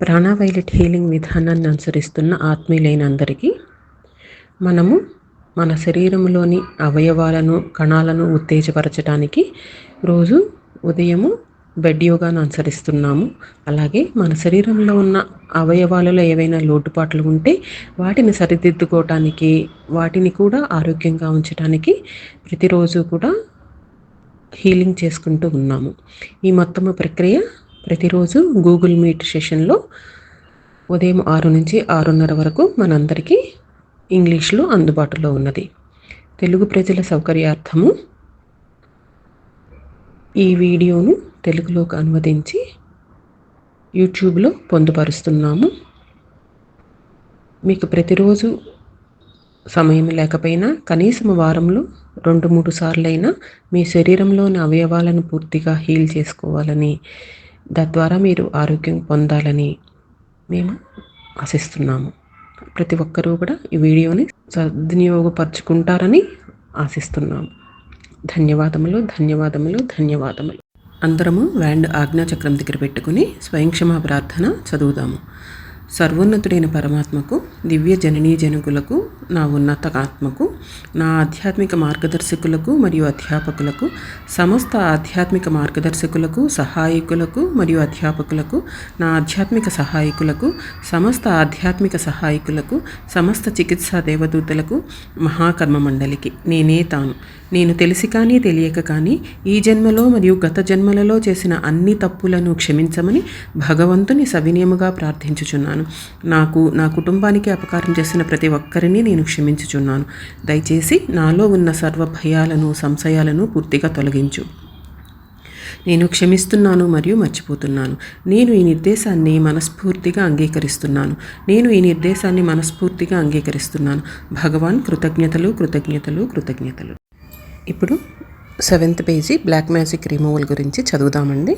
ప్రాణవైలెట్ healing విధానాన్ని అనుసరిస్తున్న ఆత్మీయులైన అందరికీ మనము మన శరీరంలోని అవయవాలను కణాలను ఉత్తేజపరచడానికి రోజు ఉదయము బెడ్ యోగాను అనుసరిస్తున్నాము. అలాగే మన శరీరంలో ఉన్న అవయవాలలో ఏవైనా లోటుపాట్లు ఉంటే వాటిని సరిదిద్దుకోవటానికి వాటిని కూడా ఆరోగ్యంగా ఉంచడానికి ప్రతిరోజు కూడా హీలింగ్ చేసుకుంటూ ఉన్నాము. ఈ మొత్తము ప్రక్రియ ప్రతిరోజు గూగుల్ మీట్ సెషన్లో ఉదయం ఆరు నుంచి ఆరున్నర వరకు మనందరికీ ఇంగ్లీష్లో అందుబాటులో ఉన్నది. తెలుగు ప్రజల సౌకర్యార్థము ఈ వీడియోను తెలుగులోకి అనువదించి యూట్యూబ్లో పొందుపరుస్తున్నాము. మీకు ప్రతిరోజు సమయం లేకపోయినా కనీసం వారంలో రెండు మూడు సార్లైనా మీ శరీరంలోని అవయవాలను పూర్తిగా హీల్ చేసుకోవాలని తద్వారా మీరు ఆరోగ్యం పొందాలని మేము ఆశిస్తున్నాము. ప్రతి ఒక్కరూ కూడా ఈ వీడియోని సద్వినియోగపరుచుకుంటారని ఆశిస్తున్నాము. ధన్యవాదములు ధన్యవాదములు ధన్యవాదములు. అందరము వ్యాండ్ ఆజ్ఞాచక్రం దగ్గర పెట్టుకుని స్వయంక్షమా ప్రార్థన చదువుదాము. సర్వోన్నతుడైన పరమాత్మకు దివ్య జననీ జనకులకు నా ఉన్నత ఆత్మకు నా ఆధ్యాత్మిక మార్గదర్శకులకు మరియు అధ్యాపకులకు సమస్త ఆధ్యాత్మిక మార్గదర్శకులకు సహాయకులకు మరియు అధ్యాపకులకు నా ఆధ్యాత్మిక సహాయకులకు సమస్త ఆధ్యాత్మిక సహాయకులకు సమస్త చికిత్సా దేవదూతలకు మహాకర్మ మండలికి నేనే తాను. నేను తెలిసి కానీ తెలియక కానీ ఈ జన్మలో మరియు గత జన్మలలో చేసిన అన్ని తప్పులను క్షమించమని భగవంతుని సవినయముగా ప్రార్థించుచున్నాను. నాకు నా కుటుంబానికి అపకారం చేసిన ప్రతి ఒక్కరిని నేను క్షమించుచున్నాను. దయచేసి నాలో ఉన్న సర్వ భయాలను సంశయాలను పూర్తిగా తొలగించు. నేను క్షమిస్తున్నాను మరియు మర్చిపోతున్నాను. నేను ఈ నిర్దేశాన్ని మనస్ఫూర్తిగా అంగీకరిస్తున్నాను. నేను ఈ నిర్దేశాన్ని మనస్ఫూర్తిగా అంగీకరిస్తున్నాను. భగవాన్ కృతజ్ఞతలు కృతజ్ఞతలు కృతజ్ఞతలు. ఇప్పుడు seventh page black magic removal గురించి చదువుదామండి.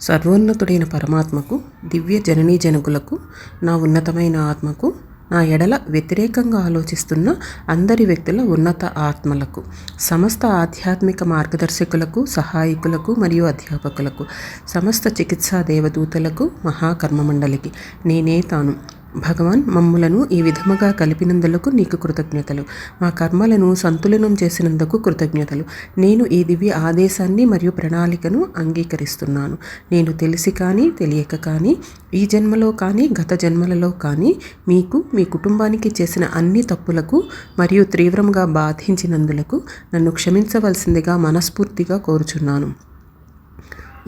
సర్వోన్నతుడైన పరమాత్మకు దివ్య జననీ జనకులకు నా ఉన్నతమైన ఆత్మకు నా ఎడల వ్యతిరేకంగా ఆలోచిస్తున్న అందరి వ్యక్తుల ఉన్నత ఆత్మలకు సమస్త ఆధ్యాత్మిక మార్గదర్శకులకు సహాయకులకు మరియు అధ్యాపకులకు సమస్త చికిత్సా దేవదూతలకు మహాకర్మ మండలికి నేనే తాను. భగవాన్ మమ్ములను ఈ విధముగా కలిపినందులకు నీకు కృతజ్ఞతలు. మా కర్మలను సంతులనం చేసినందుకు కృతజ్ఞతలు. నేను ఈ దివ్య ఆదేశాన్ని మరియు ప్రణాళికను అంగీకరిస్తున్నాను. నేను తెలిసి కానీ తెలియక కానీ ఈ జన్మలో కానీ గత జన్మలలో కానీ మీకు మీ కుటుంబానికి చేసిన అన్ని తప్పులకు మరియు తీవ్రంగా బాధించినందులకు నన్ను క్షమించవలసిందిగా మనస్ఫూర్తిగా కోరుచున్నాను.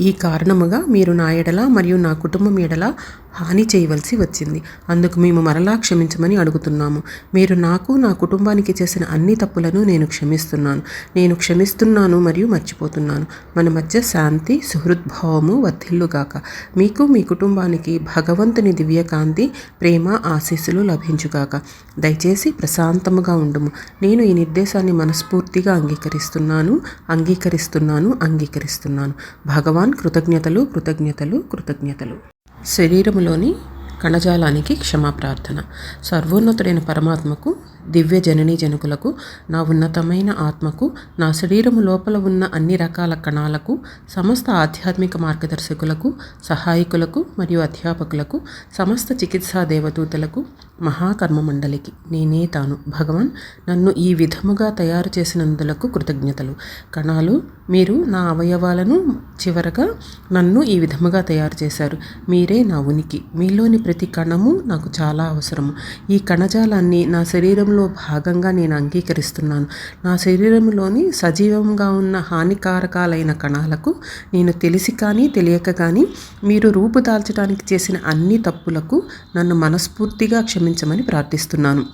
ఈ కారణముగా మీరు నా ఎడల మరియు నా కుటుంబం ఎడల హాని చేయవలసి వచ్చింది. అందుకు మేము మరలా క్షమించమని అడుగుతున్నాము. మీరు నాకు నా కుటుంబానికి చేసిన అన్ని తప్పులను నేను క్షమిస్తున్నాను. నేను క్షమిస్తున్నాను మరియు మర్చిపోతున్నాను. మన మధ్య శాంతి సుహృద్భావము వర్ధిల్లుగాక. మీకు మీ కుటుంబానికి భగవంతుని దివ్యకాంతి ప్రేమ ఆశీస్సులు లభించుగాక. దయచేసి ప్రశాంతముగా ఉండుము. నేను ఈ నిర్దేశాన్ని మనస్ఫూర్తిగా అంగీకరిస్తున్నాను అంగీకరిస్తున్నాను అంగీకరిస్తున్నాను. భగవాన్ కృతజ్ఞతలు కృతజ్ఞతలు కృతజ్ఞతలు. శరీరములోని కణజాలానికి క్షమాప్రార్థన. సర్వోన్నతుడైన పరమాత్మకు దివ్య జననీ జనుకులకు నా ఉన్నతమైన ఆత్మకు నా శరీరము లోపల ఉన్న అన్ని రకాల కణాలకు సమస్త ఆధ్యాత్మిక మార్గదర్శకులకు సహాయకులకు మరియు అధ్యాపకులకు సమస్త చికిత్సా దేవదూతలకు మహాకర్మ మండలికి నేనే తాను. భగవాన్ నన్ను ఈ విధముగా తయారు చేసినందులకు కృతజ్ఞతలు. కణాలు మీరు నా అవయవాలను చివరగా నన్ను ఈ విధముగా తయారు చేశారు. మీరే నా ఉనికి. మీలోని ప్రతి కణము నాకు చాలా అవసరము. ఈ కణజాలాన్ని నా శరీరంలో భాగంగా నేను అంగీకరిస్తున్నాను. నా శరీరంలోని సజీవంగా ఉన్న హానికారకాలైన కణాలకు నేను తెలిసి కానీ తెలియక కానీ మీరు రూపుదాల్చడానికి చేసిన అన్ని తప్పులకు నన్ను మనస్ఫూర్తిగా క్షమించమని ప్రార్థిస్తున్నాను.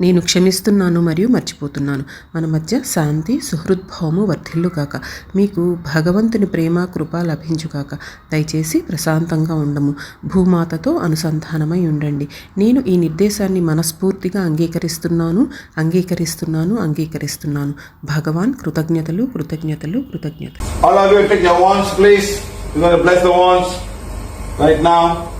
నేను క్షమిస్తున్నాను మరియు మర్చిపోతున్నాను. మన మధ్య శాంతి సుహృద్భావము వర్ధిల్లుగాక. మీకు భగవంతుని ప్రేమ కృప లభించుగాక. దయచేసి ప్రశాంతంగా ఉండము. భూమాతతో అనుసంధానమై ఉండండి. నేను ఈ నిర్దేశాన్ని మనస్ఫూర్తిగా అంగీకరిస్తున్నాను. అంగీకరిస్తున్నాను అంగీకరిస్తున్నాను. భగవాన్ కృతజ్ఞతలు కృతజ్ఞతలు కృతజ్ఞతలు. All of you take your wands, please. We're going to bless the wands right now.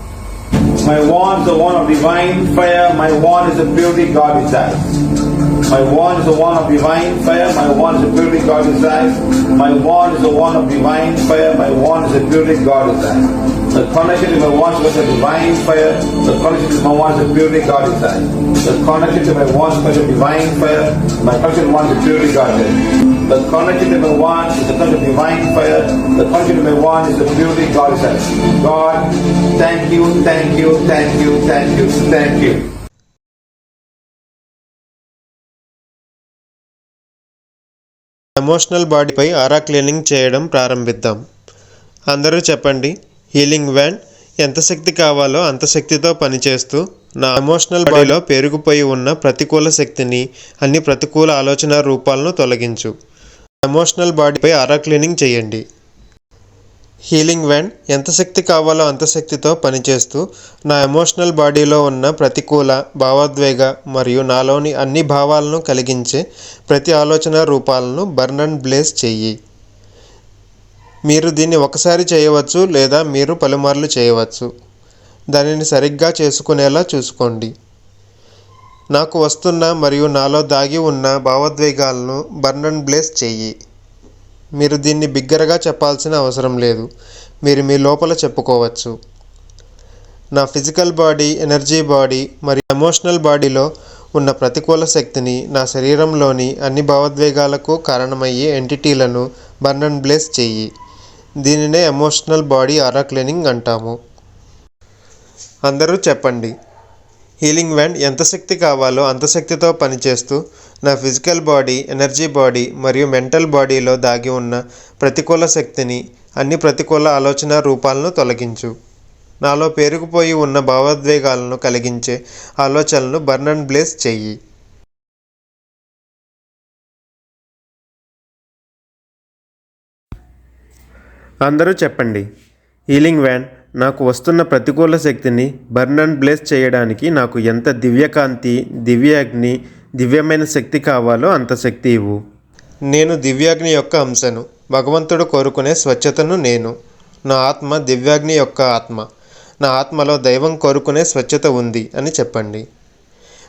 My wand is the wand of divine fire. My wand is the purity God desires. My wand is the wand of divine fire. My wand is the purity God desires. My wand is the wand of divine fire. My wand is the purity God desires. The connection to my wants was a divine fire. The connection to my wants is purity God inside. The connection to my wants was a divine fire. My connection to wants is purity God inside. The connection to my wants is the connection of divine fire. The connection to my wants is the purity God inside. God, thank you, thank you, thank you, thank you, thank you. Emotional బాడీపై aura cleaning చేయడం ప్రారంభిద్దాం. అందరూ చెప్పండి healing van ఎంత శక్తి కావాలో అంత శక్తితో పనిచేస్తూ నా ఎమోషనల్ బాడీలో పేరుకుపోయి ఉన్న ప్రతికూల శక్తిని అన్ని ప్రతికూల ఆలోచన రూపాలను తొలగించు. ఎమోషనల్ బాడీపై ఆరా క్లీనింగ్ చేయండి. హీలింగ్ వ్యాండ్ ఎంత శక్తి కావాలో అంత శక్తితో పనిచేస్తూ నా ఎమోషనల్ బాడీలో ఉన్న ప్రతికూల భావోద్వేగ మరియు నాలోని అన్ని భావాలను కలిగించే ప్రతి ఆలోచన రూపాలను బర్న్ అండ్ బ్లేస్ చెయ్యి. మీరు దీన్ని ఒకసారి చేయవచ్చు లేదా మీరు పలుమార్లు చేయవచ్చు. దానిని సరిగ్గా చేసుకునేలా చూసుకోండి. నాకు వస్తున్న మరియు నాలో దాగి ఉన్న భావోద్వేగాలను బర్న్ అండ్ బ్లేస్ చెయ్యి. మీరు దీన్ని బిగ్గరగా చెప్పాల్సిన అవసరం లేదు. మీరు మీ లోపల చెప్పుకోవచ్చు. నా ఫిజికల్ బాడీ ఎనర్జీ బాడీ మరియు ఎమోషనల్ బాడీలో ఉన్న ప్రతికూల శక్తిని నా శరీరంలోని అన్ని భావోద్వేగాలకు కారణమయ్యే ఎంటిటీలను బర్న్ అండ్ బ్లేస్ చెయ్యి. దీనినే ఎమోషనల్ బాడీ ఆరా క్లీనింగ్ అంటాము. అందరూ చెప్పండి. హీలింగ్ వ్యాండ్ ఎంత శక్తి కావాలో అంత శక్తితో పనిచేస్తూ నా ఫిజికల్ బాడీ ఎనర్జీ బాడీ మరియు మెంటల్ బాడీలో దాగి ఉన్న ప్రతికూల శక్తిని అన్ని ప్రతికూల ఆలోచన రూపాలను తొలగించు. నాలో పేరుకుపోయి ఉన్న భావోద్వేగాలను కలిగించే ఆలోచనలను బర్న్ అండ్ బ్లేస్ చెయ్యి. అందరూ చెప్పండి హీలింగ్ వ్యాన్ నాకు వస్తున్న ప్రతికూల శక్తిని బర్న్ అండ్ బ్లేస్ చేయడానికి నాకు ఎంత దివ్యకాంతి దివ్యాగ్ని దివ్యమైన శక్తి కావాలో అంత శక్తి ఇవ్వు. నేను దివ్యాగ్ని యొక్క అంశను భగవంతుడు కోరుకునే స్వచ్ఛతను నేను. నా ఆత్మ దివ్యాగ్ని యొక్క ఆత్మ. నా ఆత్మలో దైవం కోరుకునే స్వచ్ఛత ఉంది అని చెప్పండి.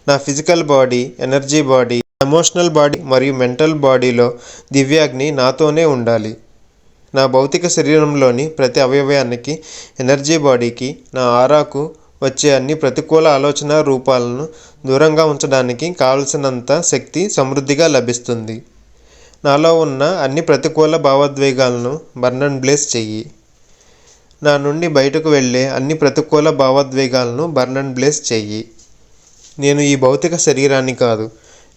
నా physical body energy body emotional body మరియు మెంటల్ బాడీలో దివ్యాగ్ని నాతోనే ఉండాలి. నా భౌతిక శరీరంలోని ప్రతి అవయవానికి ఎనర్జీ బాడీకి నా ఆరాకు వచ్చే అన్ని ప్రతికూల ఆలోచన రూపాలను దూరంగా ఉంచడానికి కావలసినంత శక్తి సమృద్ధిగా లభిస్తుంది. నాలో ఉన్న అన్ని ప్రతికూల భావోద్వేగాలను బర్నన్ బ్లేస్ చెయ్యి. నా నుండి బయటకు వెళ్ళే అన్ని ప్రతికూల భావోద్వేగాలను బర్నన్ బ్లేస్ చెయ్యి. నేను ఈ భౌతిక శరీరాన్ని కాదు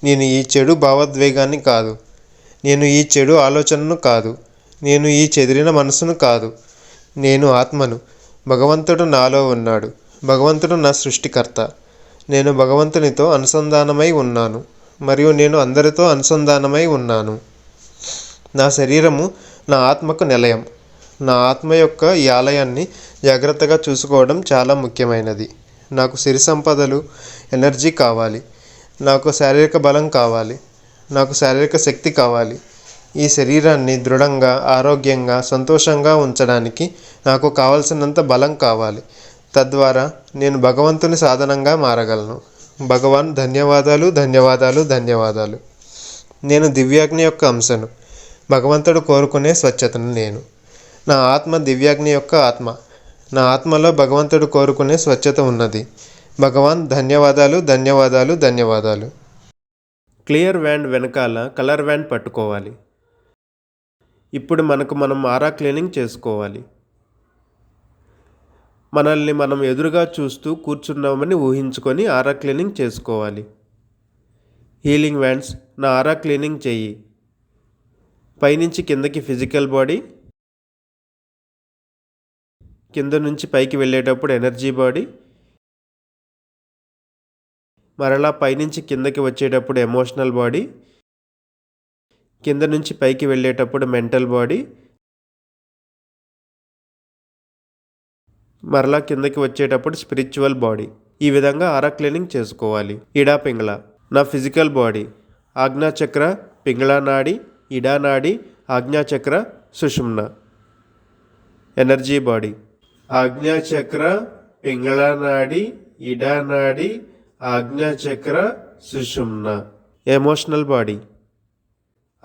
నేను ఈ చెడు భావోద్వేగాన్ని కాదు నేను ఈ చెడు ఆలోచనను కాదు నేను ఈ చెదిరిన మనసును కాదు నేను ఆత్మను భగవంతుడు నాలో ఉన్నాడు. భగవంతుడు నా సృష్టికర్త. నేను భగవంతునితో అనుసంధానమై ఉన్నాను మరియు నేను అందరితో అనుసంధానమై ఉన్నాను. నా శరీరము నా ఆత్మకు నిలయం. నా ఆత్మ యొక్క ఈ ఆలయాన్ని జాగ్రత్తగా చూసుకోవడం చాలా ముఖ్యమైనది. నాకు సిరి సంపదలు ఎనర్జీ కావాలి. నాకు శారీరక బలం కావాలి. నాకు శారీరక శక్తి కావాలి. ఈ శరీరాన్ని దృఢంగా ఆరోగ్యంగా సంతోషంగా ఉంచడానికి నాకు కావలసినంత బలం కావాలి. తద్వారా నేను భగవంతుని సాధనంగా మారగలను. భగవాన్ ధన్యవాదాలు ధన్యవాదాలు ధన్యవాదాలు. నేను దివ్యాగ్ని యొక్క అంశను. భగవంతుడు కోరుకునే స్వచ్ఛతను నేను. నా ఆత్మ దివ్యాగ్ని యొక్క ఆత్మ. నా ఆత్మలో భగవంతుడు కోరుకునే స్వచ్ఛత ఉన్నది. భగవాన్ ధన్యవాదాలు ధన్యవాదాలు ధన్యవాదాలు. క్లియర్ వ్యాండ్ వెనకాల కలర్ వ్యాండ్ పట్టుకోవాలి. ఇప్పుడు మనకు మనం ఆరా క్లీనింగ్ చేసుకోవాలి. మనల్ని మనం ఎదురుగా చూస్తూ కూర్చున్నామని ఊహించుకొని ఆరా క్లీనింగ్ చేసుకోవాలి. హీలింగ్ వ్యాండ్స్ నా ఆరా క్లీనింగ్ చెయ్యి. పైనుంచి కిందకి ఫిజికల్ బాడీ. కింద నుంచి పైకి వెళ్ళేటప్పుడు ఎనర్జీ బాడీ. మరలా పైనుంచి కిందకి వచ్చేటప్పుడు ఎమోషనల్ బాడీ. కింద నుంచి పైకి వెళ్ళేటప్పుడు మెంటల్ బాడీ. మరలా కిందకి వచ్చేటప్పుడు స్పిరిచువల్ బాడీ ఈ విధంగా ఆరా క్లీనింగ్ చేసుకోవాలి. ఇడా పింగళ. నా ఫిజికల్ బాడీ ఆజ్ఞాచక్ర పింగళా నాడి ఇడా నాడి ఆజ్ఞాచక్ర సుషుమ్న. ఎనర్జీ బాడీ ఆజ్ఞాచక్ర పింగళా నాడి ఇడా నాడి ఆజ్ఞాచక్ర సుషుమ్న. ఎమోషనల్ బాడీ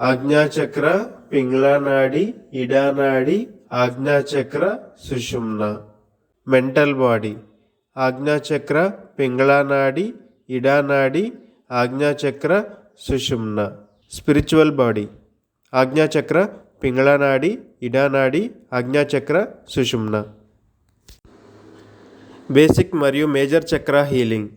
ఆజ్ఞాచక్ర పింగళ నాడి ఇడా నాడి ఆజ్ఞాచక్ర సుషుమ్న. Mental body. ఆజ్ఞాచక్ర పింగళానాడి ఇడానాడి ఆజ్ఞాచక్ర సుషుమ్న. Spiritual body. ఆజ్ఞాచక్ర పింగళానాడి ఇడానాడి ఆజ్ఞాచక్ర సుషుమ్న. బేసిక్ మరియు major chakra healing.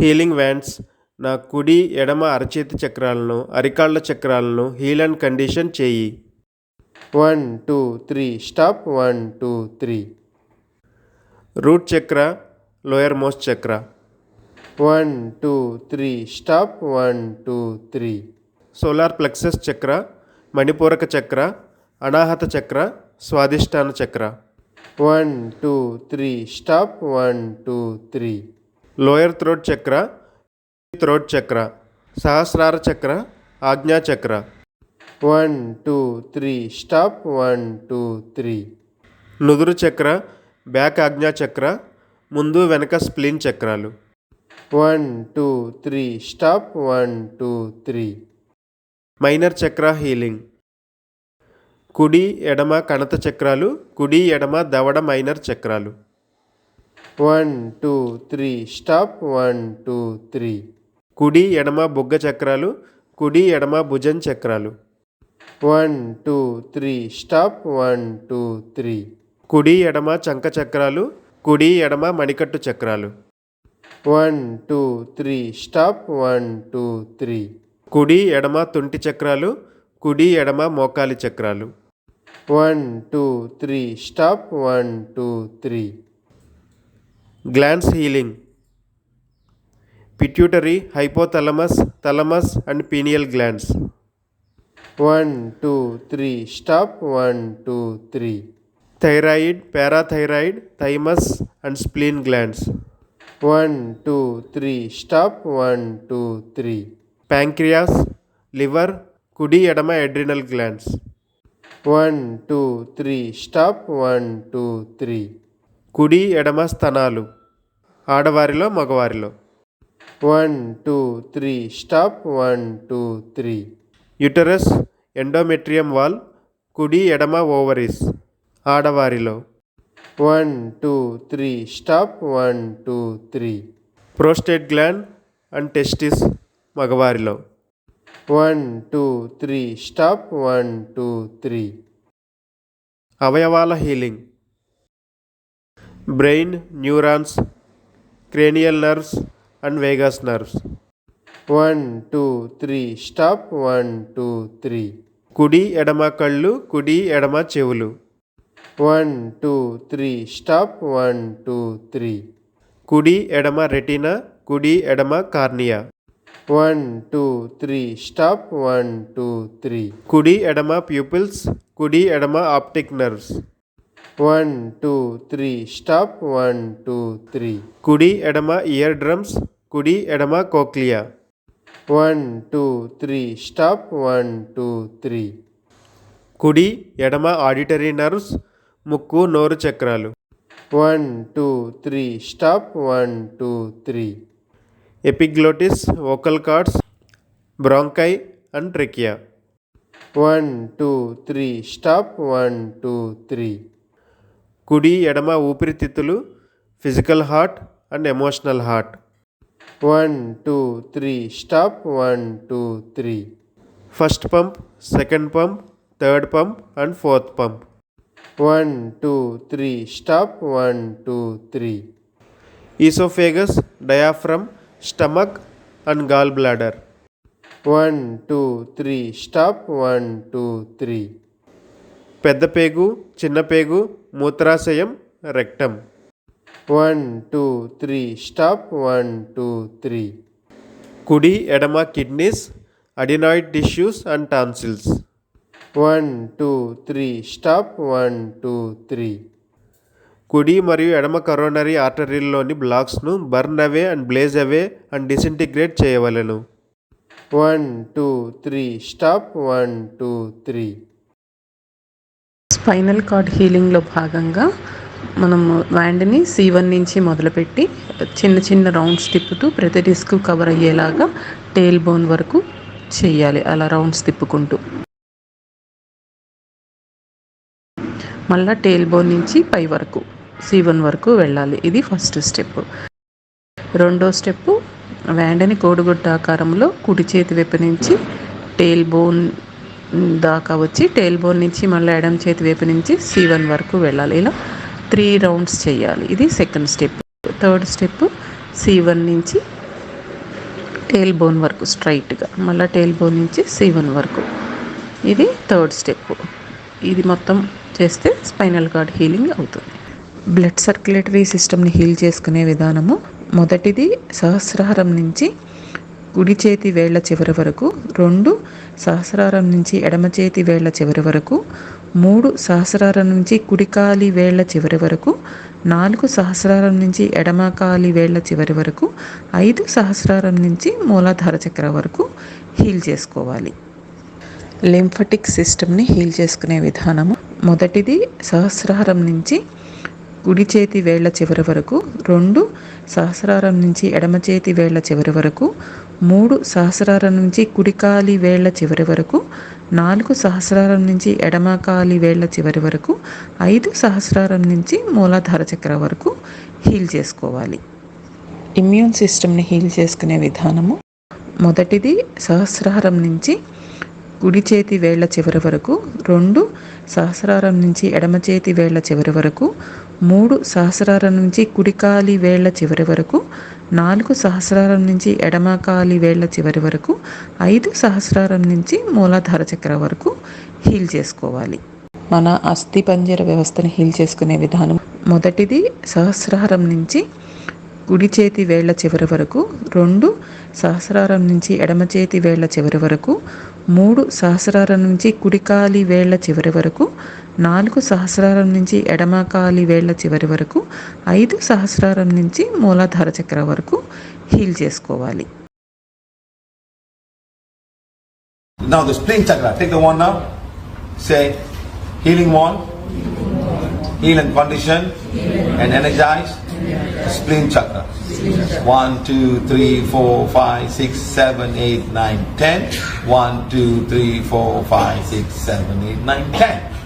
Healing wands నా కుడి ఎడమ అరచేతి చక్రాలను అరికాళ్ళ చక్రాలను హీల్ అండ్ కండిషన్ చేయి. One two three stop. One two three. Root chakra lowermost chakra. One two three stop. One two three. Solar plexus chakra Manipuraka chakra Anahata chakra Swadhisthana chakra. One two three stop. One two three. Lower throat chakra throat chakra. Sahasrara chakra Ajna chakra. One two three stop. One two three. నుదురు chakra back Ajna chakra ముందు వెనక spleen చక్రాలు. One two three stop. One two three. Minor chakra healing. కుడి ఎడమ కణత చక్రాలు. కుడి ఎడమ దవడ మైనర్ చక్రాలు. One two three stop. One two three. కుడి ఎడమ బొగ్గ చక్రాలు. కుడి ఎడమ భుజం చక్రాలు. One two three stop. One two three. కుడి ఎడమ చంక చక్రాలు కుడి ఎడమ మణికట్టు చక్రాలు. One two three stop. One two three. కుడి ఎడమ తుంటి చక్రాలు కుడి ఎడమ మోకాలి చక్రాలు. One two three stop. One two three. Glands healing. Pituitary hypothalamus thalamus and pineal glands one two three stop. One two three. Thyroid parathyroid thymus and spleen glands. One two three stop. One two three. Pancreas liver కుడి ఎడమ adrenal glands. One two three stop. One two three. కుడి ఎడమ స్థనాలు ఆడవారిలో మగవారిలో. One two three stop. One two three. Uterus endometrium wall కుడి ఎడమ ovaries. ఆడవారిలో. One two three stop. One two three. Prostate gland and testis మగవారిలో. One two three stop. One two three. అవయవాల healing. Brain neurons cranial nerves and vagus nerves. One two three stop. One two three. కుడి ఎడమ కళ్ళు కుడి ఎడమ చెవులు. One two three stop. One two three. కుడి ఎడమ retina కుడి ఎడమ cornea. One two three stop. One two three. కుడి ఎడమ ప్యూపిల్స్ కుడి ఎడమ optic nerves. One two three stop. One two three. కుడి ఎడమ ఇయర్ డ్రమ్స్ కుడి ఎడమ cochlea. One two three stop. One two three. కుడి ఎడమ ఆడిటరీ నర్వ్స్ ముక్కు నోరు చక్రాలు. One two three stop. One two three. Epiglottis vocal cords bronchi and trachea. One two three stop. One two three. కుడి ఎడమ ఊపిరితిత్తులు physical heart and emotional heart. One two three stop. One two three. First pump second pump third pump and fourth pump. One two three stop. One two three. Oesophagus diaphragm stomach and gall bladder. One two three stop. One two three. పెద్ద పేగు చిన్న పేగు మూత్రాశయం rectum. One two three stop. One two three. కుడి ఎడమ kidneys adenoid tissues and tonsils. One two three stop. One two three. కుడి మరియు ఎడమ coronary ఆర్టరీల్లోని బ్లాక్స్ను burn away and blaze away and disintegrate చేయవలెను. One two three stop. One two three. Spinal cord హీలింగ్లో భాగంగా మనం వ్యాండ్ని C one నుంచి మొదలుపెట్టి చిన్న చిన్న రౌండ్స్ తిప్పుతూ ప్రతి డిస్క్ కవర్ అయ్యేలాగా టేల్ బోన్ వరకు చేయాలి. అలా రౌండ్స్ తిప్పుకుంటూ. మళ్ళీ టేల్ బోన్ నుంచి పై వరకు సి వన్ వరకు వెళ్ళాలి. ఇది ఫస్ట్ స్టెప్. రెండో స్టెప్ వ్యాండని కోడిగుడ్డ ఆకారంలో కుడి చేతి వైపు నుంచి టేల్ బోన్ దాకా వచ్చి టేల్ బోన్ నుంచి మళ్ళీ ఎడం చేతి వైపు నుంచి సి వన్ వరకు వెళ్ళాలి. ఇలా త్రీ రౌండ్స్ చేయాలి. ఇది second step third step C one నుంచి టేల్ బోన్ వరకు స్ట్రైట్గా మళ్ళీ టేల్ బోన్ నుంచి సి వన్ వరకు. ఇది థర్డ్ స్టెప్ ఇది మొత్తం చేస్తే స్పైనల్ కార్డ్ హీలింగ్ అవుతుంది. బ్లడ్ సర్క్యులేటరీ సిస్టమ్ని హీల్ చేసుకునే విధానము మొదటిది సహస్రారం నుంచి కుడి చేతి వేళ్ళ చివరి వరకు రెండు సహస్రారం నుంచి ఎడమ చేతి వేళ్ళ చివరి వరకు మూడు సహస్రారం నుంచి కుడికాలి వేళ్ళ చివరి వరకు నాలుగు సహస్రారం నుంచి ఎడమకాలి వేళ్ళ చివరి వరకు ఐదు సహస్రారం నుంచి మూలాధార చక్ర వరకు హీల్ చేసుకోవాలి. లింఫటిక్ సిస్టమ్ని హీల్ చేసుకునే విధానము మొదటిది సహస్రారం నుంచి కుడి చేతి వేళ్ళ చివరి వరకు రెండు సహస్రారం నుంచి ఎడమ చేతి వేళ్ళ చివరి వరకు మూడు సహస్రారం నుంచి కుడికాలి వేళ్ళ చివరి వరకు నాలుగు సహస్రారం నుంచి ఎడమ కాలి వేళ్ళ చివరి వరకు ఐదు సహస్రారం నుంచి మూలాధార చక్ర వరకు హీల్ చేసుకోవాలి. ఇమ్యూన్ సిస్టమ్ని హీల్ చేసుకునే విధానము మొదటిది సహస్రారం నుంచి కుడి చేతి వేళ్ళ చివరి వరకు రెండు సహస్రారం నుంచి ఎడమ చేతి వేళ్ళ చివరి వరకు మూడు సహస్రారం నుంచి కుడికాలి వేళ్ళ చివరి వరకు నాలుగు సహస్రారం నుంచి ఎడమకాలి వేళ్ళ చివరి వరకు ఐదు సహస్రారం నుంచి మూలాధార చక్ర వరకు హీల్ చేసుకోవాలి. మన అస్థి పంజర వ్యవస్థను హీల్ చేసుకునే విధానం. మొదటిది సహస్రారం నుంచి కుడి చేతి వేళ్ళ చివరి వరకు రెండు సహస్రారం నుంచి ఎడమ చేతి వేళ్ళ చివరి వరకు మూడు సహస్రాల నుంచి కుడికాలి వేళ్ళ చివరి వరకు నాలుగు సహస్రాల నుంచి ఎడమకాలి వేళ్ళ చివరి వరకు ఐదు సహస్రాల నుంచి మూలాధార చక్ర వరకు హీల్ చేసుకోవాలి Now the spleen chakra. Take the one now. Say, healing one. Heal and condition and energize the spleen chakra. One, two, three, four, five, six, seven, eight, nine, ten. One, two, three, four, five, six, seven, eight, nine, ten.